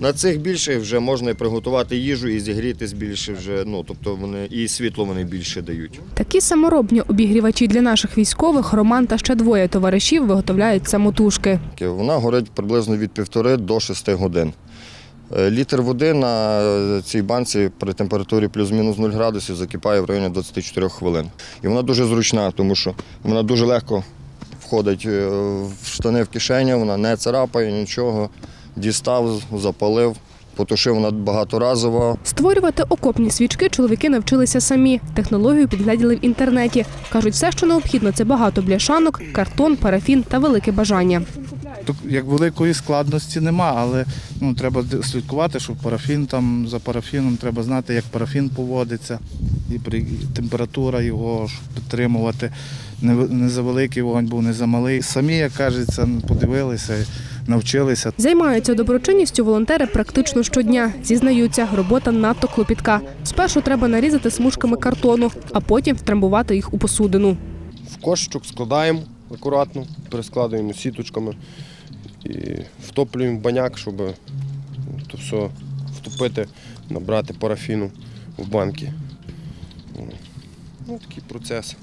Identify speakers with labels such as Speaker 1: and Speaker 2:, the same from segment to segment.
Speaker 1: На цих більше вже можна і приготувати їжу і зігрітись більше вже. Ну тобто вони і світло вони більше дають.
Speaker 2: Такі саморобні обігрівачі для наших військових Роман та ще двоє товаришів виготовляють самотужки.
Speaker 1: Вона горить приблизно від півтори до шести годин. Е, Літр води на цій банці при температурі плюс-мінус 0 градусів закипає в районі 24 хвилин. І вона дуже зручна, тому що вона дуже легко входить е, в штани в кишеню, вона не царапає нічого. Дістав, запалив, потушив вона багаторазово.
Speaker 2: Створювати окопні свічки чоловіки навчилися самі. Технологію підгляділи в інтернеті. Кажуть, все, що необхідно, це багато бляшанок, картон, парафін та велике бажання.
Speaker 3: Тут як великої складності нема, але ну, треба слідкувати, щоб парафін там за парафіном треба знати, як парафін поводиться, і при температура його щоб підтримувати. Не, не за великий вогонь був, не за малий. Самі, як кажеться, подивилися, навчилися.
Speaker 2: Займаються доброчинністю волонтери практично щодня. Зізнаються, робота надто клопітка. Спершу треба нарізати смужками картону, а потім втрамбувати їх у посудину.
Speaker 4: в кошечок складаємо акуратно, перескладуємо сіточками і втоплюємо в баняк, щоб то все втопити, набрати парафіну в банки. Ну, такий процес.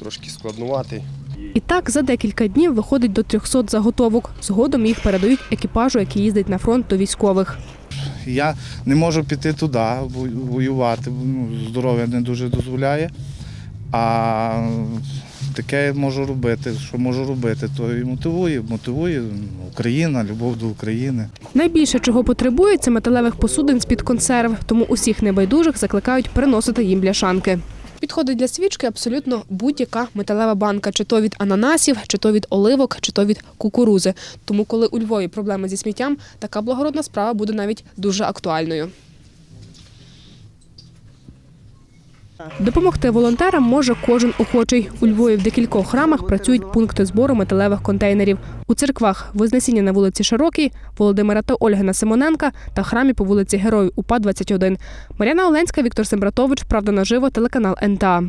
Speaker 4: Трошки складнуватий.
Speaker 2: І так за декілька днів виходить до 300 заготовок. Згодом їх передають екіпажу, який їздить на фронт до військових.
Speaker 3: Я не можу піти туди воювати, ну, здоров'я не дуже дозволяє. А таке я можу робити. Що можу робити, то і мотивує. Мотивує Україна, любов до України.
Speaker 2: Найбільше чого потребують це металевих посудин з-під консерв, тому усіх небайдужих закликають приносити їм бляшанки. Підходить для свічки абсолютно будь-яка металева банка, чи то від ананасів, чи то від оливок, чи то від кукурузи. Тому, коли у Львові проблеми зі сміттям, така благородна справа буде навіть дуже актуальною. Допомогти волонтерам може кожен охочий. У Львові в декількох храмах працюють пункти збору металевих контейнерів. У церквах Вознесіння на вулиці Широкій, Володимира та Ольгина Симоненка та храмі по вулиці Героїв УПА 21. Мар'яна Оленська, Віктор Сембратович, Правда наживо, телеканал НТА.